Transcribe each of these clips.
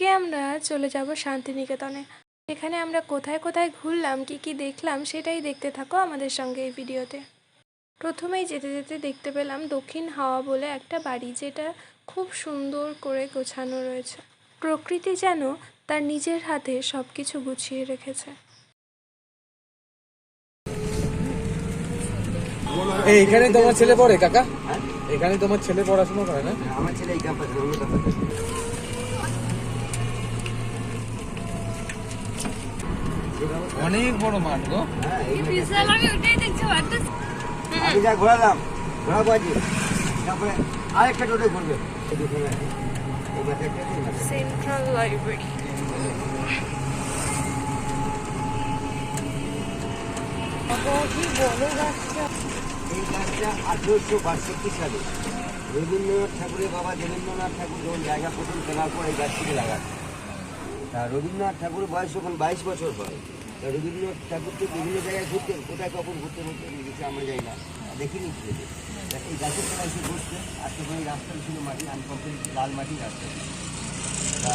আজকে আমরা চলে যাব শান্তিনিকেতনে। এখানে আমরা কোথায় কোথায় ঘুরলাম কি কি দেখলাম সেটাই দেখতে থাকো আমাদের সঙ্গে এই ভিডিওতে। প্রথমেই যেতে যেতে দেখতে পেলাম দক্ষিণ হাওয়া বলে একটা বাড়ি যেটা খুব সুন্দর করে গোছানো রয়েছে। প্রকৃতি যেন তার নিজের হাতে সব কিছু গুছিয়ে রেখেছে। এখানে তোমার ছেলে পড়ে কাকা? এখানে তোমার ছেলে পড়াশোনা করে না? আমার ছেলে এই ক্যাম্পাসে অনেক বড় মাঠ গো। হ্যাঁ যা ঘোরালাম ঘোরাবো আজকে তারপরে আরেকটা টোটে ঘুরবে। সেন্ট্রাল লাইব্রেরি এই গাছটা আঠেরোশো বাষট্টি সালে রবীন্দ্রনাথ ঠাকুরের বাবা দেবেন্দ্রনাথ ঠাকুর যখন জায়গা প্রথম কেনার পর এই গাছটিকে লাগান। তা রবীন্দ্রনাথ ঠাকুর বয়স যখন বাইশ বছর হয় তা রবীন্দ্রনাথ ঠাকুর তো বিভিন্ন জায়গায় ঘুরতেন, কোথায় কখন ঘুরতে ঘুরতে গেছে আমরা যাই না। দেখিনি এই গাছের তলায় এসে বসতেন আশেপাশে এই রাস্তাটা ছিল মাটি আনকমপ্লিট লাল মাটি রাস্তা তা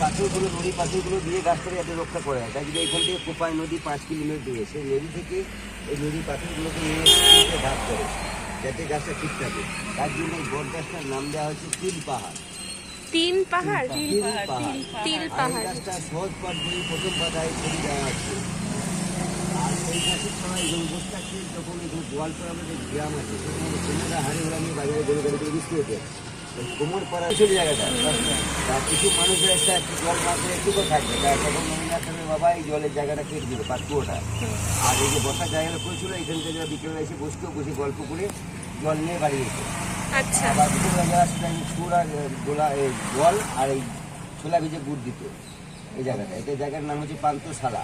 পাথরগুলো, নদী পাথরগুলো দিয়ে গাছটাকে যাতে রক্ষা করা যায়। তাই যদি এখান থেকে কোপাই নদী পাঁচ কিলোমিটার দূরে, সেই নদী থেকে এই নদী পাথরগুলোকে নিয়ে ভাগ করে যাতে গাছটা ঠিক থাকে। তার জন্য এই বট গাছটার নাম দেওয়া হয়েছে তিল পাহাড়। তিন পাহাড়? তিল পাহাড় প্রথম পাতায় ছবি দেওয়া আছে। আর এই গাছের গোষ্ঠাকে যখন এই গোয়ালপাড়া আমাদের গ্রাম আছে সেখানে ছেলেরা হাড়ি বাজারে গরু গাড়ি করে বিক্রি হতে ওই কোমর পাড়া চলে জায়গাটা। তা কিছু মানুষের একটা জল মাত্রে একটু থাকবে তা তখন ঠাকুরের বাবা এই জলের জায়গাটা কেটে দিল পাতকুয়োটা আর এই যে বসার জায়গাটা করেছিল এখান থেকে যারা বিকেলে এসে বসতেও বসে গল্প করে জল নিয়ে বাড়ি যেত আচ্ছা। আবার দুপুরবেলা যারা সেটা সুর আর গোলা এই জল আর এই ছোলা ভিজে গুড় দিত। এই জায়গাটা এটা জায়গার নাম হচ্ছে পান্তশালা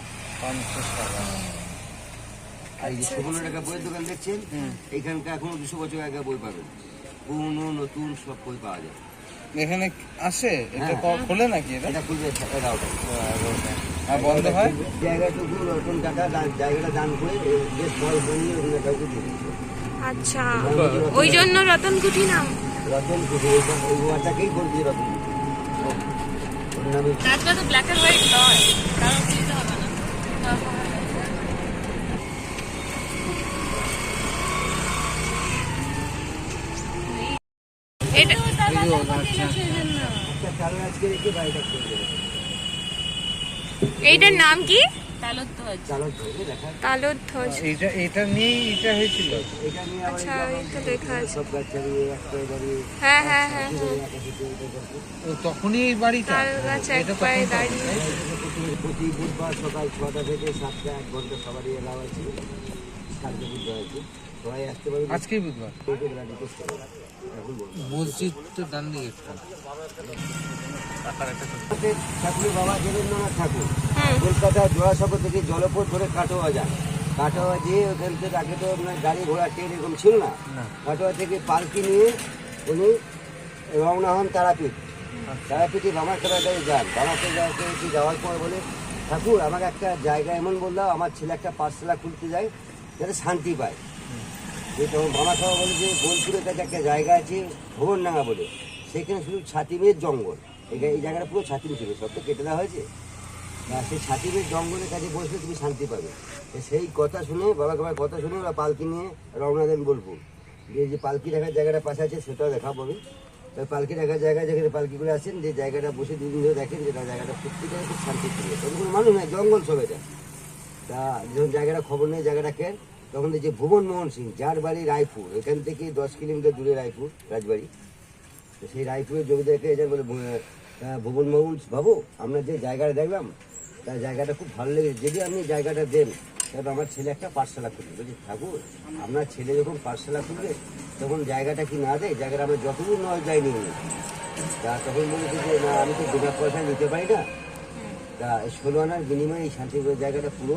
আর এই সুবর্ণ টাকা বইয়ের দোকান দেখছেন? এইখানকার এখনও দুশো বছর আগে বই পাবেন। পুরনো নতুন সব বই পাওয়া যায়। এখানে আসে? এটা হ্যাঁ। খোলে নাকি এটা? এটা খুলবে আর বন্ধ হয়? জায়গাটুকু রতন টাকা জায়গাটা দান করে বেশ বড় বানিয়ে রবীন্দ্রনাথ ঠাকুর দিয়ে। আচ্ছা ওই জন্য নাম। রতন কুঠি ওয়াটাকেই বলছি রতন কুঠি। ওর নামে গাছটা তো ব্ল্যাক এন্ড হোয়াইট নয় কারণ চিনতে হবে না। এটা একটা চালু আজকে রেখে বাড়িটা খুলে দেবে। এইটার নাম কি? তালুধ্বজ চালক ধরে দেখা তালোধ্বজ। এটা এটা নিয়েই এটা হয়েছিল? এটা নিয়ে আচ্ছা, এই এই তো যে লেখা আছে। সব গাছ একটা বাড়ি হ্যাঁ হ্যাঁ হ্যাঁ হ্যাঁ। ও তখনই এই বাড়িটা? তাল গাছ এক পায়ে দাঁড়িয়ে প্রতি বুধবার সকাল ছটা থেকে সাতটা এক ঘণ্টা সবারই এলাও আছে। কালকে বুধবার আছে। সবাই আসতে পারবে। আজকেই বুধবার? এখন বলব মসজিদ তো ডান দিকে একটা। ঠাকুরের বাবা ঠাকুর কলকাতা জোড়াসাগর থেকে জলপথ ধরে কাটোয়া যান কাটোয়া যেয়ে ওখান থেকে আগে তো আপনার গাড়ি ঘোড়া ট্রেন এরকম ছিল না। কাটোয়া থেকে পালকি নিয়ে উনি রওনা হন তারাপীঠ। তারাপীঠে যান। যাওয়ার পর বলে ঠাকুর আমাকে একটা জায়গা এমন বললাম আমার ছেলে একটা পাঠশালা খুলতে যায় যাতে শান্তি পায়। যে তখন বামাখাওয়া বলে যে বোলপুরের কাছে একটা জায়গা আছে, ভুবনডাঙ্গা বলে। সেখানে শুধু ছাতিমের জঙ্গল। এই জায়গাটা পুরো ছাতিম ছিল, সব তো কেটে দেওয়া হয়েছে। সেই ছাতিমের জঙ্গলের কাছে বসলে তুমি শান্তি পাবে। সেই কথা শুনে, বাবা বাবার কথা শুনে ওরা পালকি নিয়ে রওনা দেন বোলপুর। যে যে পালকি রাখার জায়গাটা পাশে আছে, সেটাও দেখা পাবে তাই পালকি রাখার জায়গায় যেখানে পালকিগুলো আছেন, যে জায়গাটা বসে দুদিন ধরে দেখেন, যেটা জায়গাটা প্রত্যেকটা খুব শান্তি ছিল কোনো মানুষ নাই, জঙ্গল সব এটা। তা যখন জায়গাটা খবর নেই, জায়গাটা কেন তখন দেখছি ভুবন মোহন সিং যার বাড়ি রায়পুর এখান থেকে দশ কিলোমিটার দূরে রায়পুর রাজবাড়ি। তো সেই রায়পুরের জমিদারকে এসে বলে "ভু- আহ, ভুবন মোহন বাবু আমরা যে জায়গাটা দেখলাম তার জায়গাটা খুব ভালো লেগেছে। যদি আপনি জায়গাটা দেন তাহলে আমার ছেলে একটা পাঠশালা খুলবে। বলছি ঠাকুর আপনার ছেলে যখন পাঠশালা খুলবে তখন জায়গাটা কি না দেয়? জায়গাটা আমরা যতদূর নয় যাইনি তা তখন বলেছে যে না আমি তো বিনা পয়সা নিতে পারি না। তা ষোলো আনার বিনিময়ে এই শান্তিপুর জায়গাটা পুরো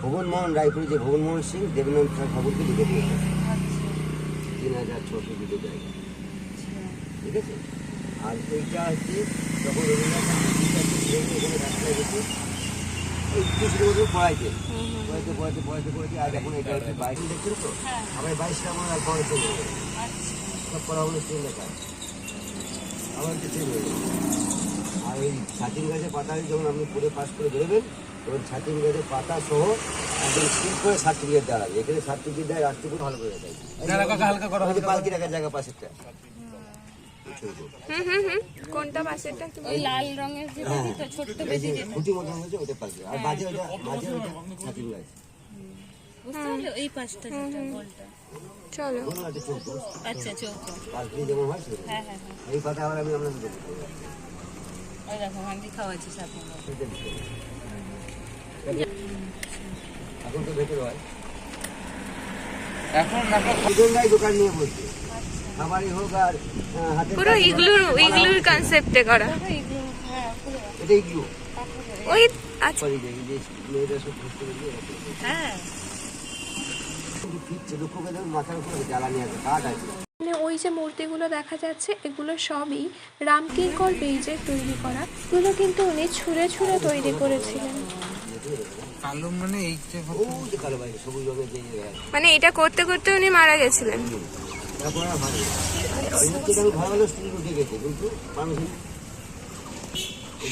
ভুবন মোহন রায়পুরে যে ভুবন মোহন সিং দেবনন্দ ঠাকুরকে লিখে দিয়েছে তিন হাজার ছশো দুটো জায়গা। ঠিক আছে? আর এইটা হচ্ছে তখন রবীন্দ্রনাথ রাস্তায় গেছে এই কিছু বছর পড়াইছে। পড়াইতে পড়াইতে পড়াইতে পড়াইতে আর এখন এটা হচ্ছে বাইশ দেখছেন তো। আবার বাইশটা আমার আর পরে চলে সব পড়া হলো ট্রেন লেখা আবার হচ্ছে ট্রেন আর ওই ছাতিম গাছের পাতা যখন আপনি পরে পাস করে বেরোবেন ছাতিম গাছের পাতা সহ একদম স্কিপ করে সার্টিফিকেট দেওয়া লাগে। এখানে সার্টিফিকেট দেয় রাষ্ট্রপতি ভালো করে দেয়। হালকা করো পালকি রাখার জায়গা পাশেরটা। হুম হুম হুম। কোনটা বাসেরটা ওই লাল রঙের যে বাটিটা ছোট্ট এই খুঁটি মতন হয়েছে ওটা পালকি। আর বাজে ওটা বাজে ওটা ছাতিম গাছ বুঝতে এই পাশটা যেটা চলো। আচ্ছা চৌকো পালকি যেমন হয় হ্যাঁ হ্যাঁ হ্যাঁ। এই আবার আমি আপনাদের দেখতে ওই দেখো হান্ডি খাওয়াচ্ছি সাথে। এখন তো ভেতরে হয় এখন দেখো দোকান নিয়ে বসছে। খাবারই হোক আর পুরো ইগলুর ইগলুর কনসেপ্টে করা। এটা ইগলু ওই আচ্ছা যে মেয়েরা সব ঘুরতে হ্যাঁ। মানে ওই মূর্তিগুলো দেখা যাচ্ছে এগুলো সবই রামকিঙ্কর বেইজের তৈরি করা। এগুলো কিন্তু উনি ছুঁড়ে ছুঁড়ে তৈরি করেছিলেন। কালো মানে এই যে ও যে কালো বাইরে সবুজ রঙের যে ইয়ে মানে এটা করতে করতে উনি মারা গেছিলেন। তারপর ভালো। ভালো উঠে গেছে কিন্তু মানুষ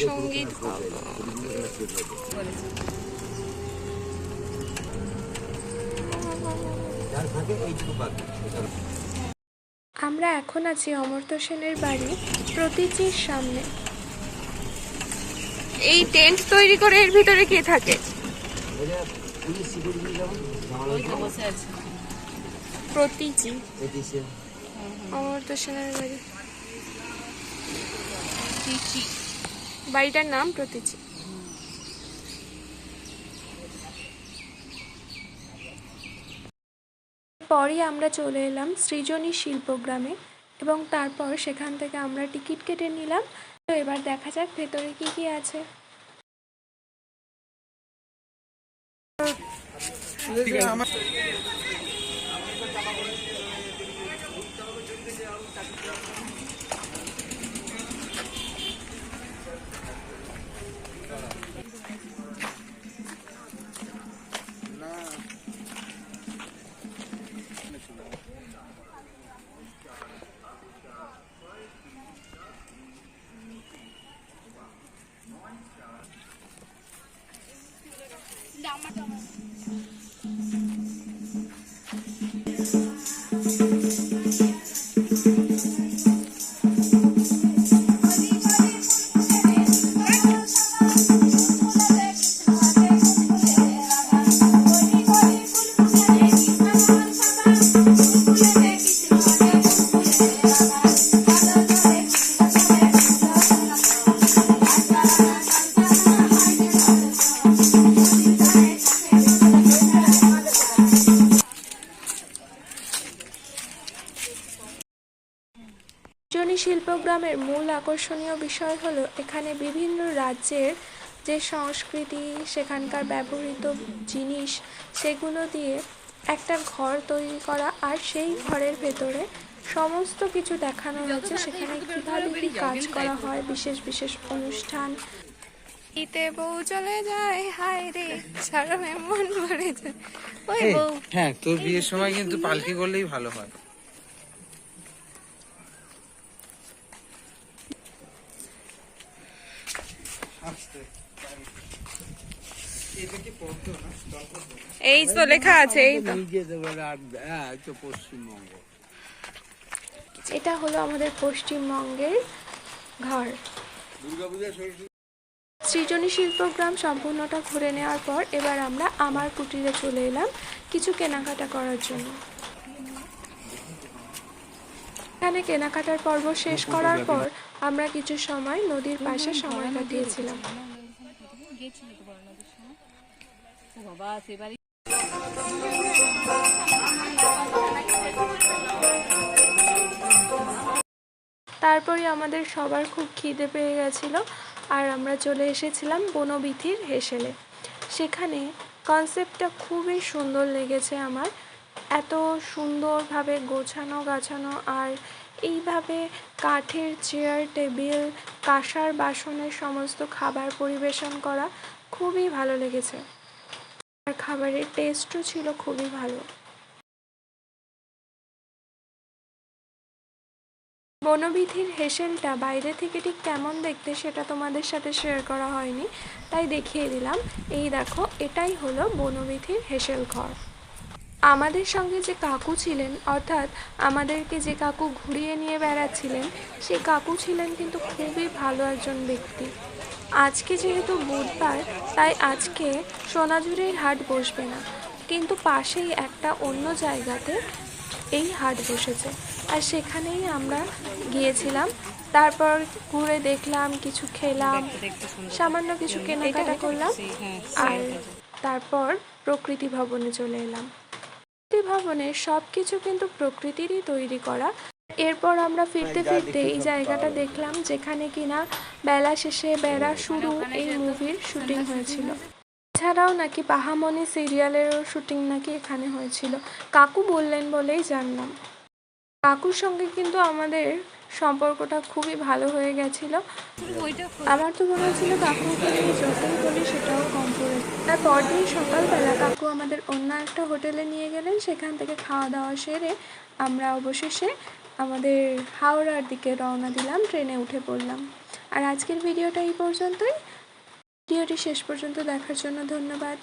সংগীত আমরা এখন আছি অমর্ত্য সেনের বাড়ি প্রতীচির সামনে। এই টেন্ট তৈরি করে এর ভিতরে কে থাকে? প্রতীচি সেনের বাড়ি। বাড়িটার নাম প্রতীচি পরই আমরা চলে এলাম সৃজনী শিল্পগ্রামে এবং তারপর সেখান থেকে আমরা টিকিট কেটে নিলাম। তো এবার দেখা যাক ভেতরে কি কি আছে। ঠিক আছে সৃজনী শিল্পগ্রামের মূল আকর্ষণীয় বিষয় হলো এখানে বিভিন্ন রাজ্যের যে সংস্কৃতি সেখানকার ব্যবহৃত জিনিস সেগুলো দিয়ে একটা ঘর তৈরি করা আর সেই ঘরের ভেতরে সমস্ত কিছু দেখানো হয়েছে। সেখানে কীভাবে কি কাজ করা হয় বিশেষ বিশেষ অনুষ্ঠান। ইতে বউ চলে যায় হায় রে সারা মন ভরে যায়। ওই বউ। হ্যাঁ তোর বিয়ের সময় কিন্তু পালকি করলেই ভালো হয়। এই তো লেখা আছে, এই তো। পশ্চিমবঙ্গ এটা হলো আমাদের পশ্চিমবঙ্গের ঘর। সৃজনী শিল্পগ্রাম সম্পূর্ণটা ঘুরে নেওয়ার পর এবার আমরা আমার কুটিরে চলে এলাম কিছু কেনাকাটা করার জন্য। এখানে কেনাকাটার পর্ব শেষ করার পর আমরা কিছু সময় নদীর পাশে সময় কাটিয়েছিলাম গেছিল তো বড় নদীর সময় ও তারপরে আমাদের সবার খুব খিদে পেয়ে গেছিল, আর আমরা চলে এসেছিলাম বনবিথির হেসেলে। সেখানে কনসেপ্টটা খুবই সুন্দর লেগেছে আমার। এত সুন্দরভাবে গোছানো, গাছানো, আর এইভাবে কাঠের চেয়ার টেবিল কাঁসার বাসনের সমস্ত খাবার পরিবেশন করা খুবই ভালো লেগেছে। আর খাবারের টেস্টও ছিল খুবই ভালো। বনবিধির হেসেলটা বাইরে থেকে ঠিক কেমন দেখতে সেটা তোমাদের সাথে শেয়ার করা হয়নি, তাই দেখিয়ে দিলাম। এই দেখো, এটাই হলো বনবিধির হেসেল ঘর। আমাদের সঙ্গে যে কাকু ছিলেন, অর্থাৎ আমাদেরকে যে কাকু ঘুরিয়ে নিয়ে বেড়াচ্ছিলেন, সেই কাকু ছিলেন কিন্তু খুবই ভালো একজন ব্যক্তি। আজকে যেহেতু বুধবার তাই আজকে সোনাঝুরির হাট বসবে না। কিন্তু পাশেই একটা অন্য জায়গাতে এই হাট বসেছে। আর সেখানেই আমরা গিয়েছিলাম। তারপর ঘুরে দেখলাম কিছু খেলাম সামান্য কিছু কেনাকাটা করলাম আর তারপর প্রকৃতি ভবনে চলে এলাম। প্রকৃতি ভবনে সব কিছু কিন্তু প্রকৃতিরই তৈরি করা। এরপর আমরা ফিরতে ফিরতে এই জায়গাটা দেখলাম যেখানে কিনা বেলা শেষে বেড়া শুরু এই মুভির শুটিং হয়েছিল। এছাড়াও নাকি পাহামনি সিরিয়ালেরও শুটিং নাকি এখানে হয়েছিল। কাকু বললেন বলেই জানলাম। কাকুর সঙ্গে কিন্তু আমাদের সম্পর্কটা খুবই ভালো হয়ে গেছিল। আমার তো মনে হচ্ছিল কাকুকে নিয়ে যতই বলি সেটাও কম পড়ে। তার পরদিন সকালবেলা কাকু আমাদের অন্য একটা হোটেলে নিয়ে গেলেন। সেখান থেকে খাওয়া দাওয়া সেরে আমরা অবশেষে আমাদের হাওড়ার দিকে রওনা দিলাম, ট্রেনে উঠে পড়লাম। আর আজকের ভিডিওটা এই পর্যন্তই। ভিডিওটি শেষ পর্যন্ত দেখার জন্য ধন্যবাদ।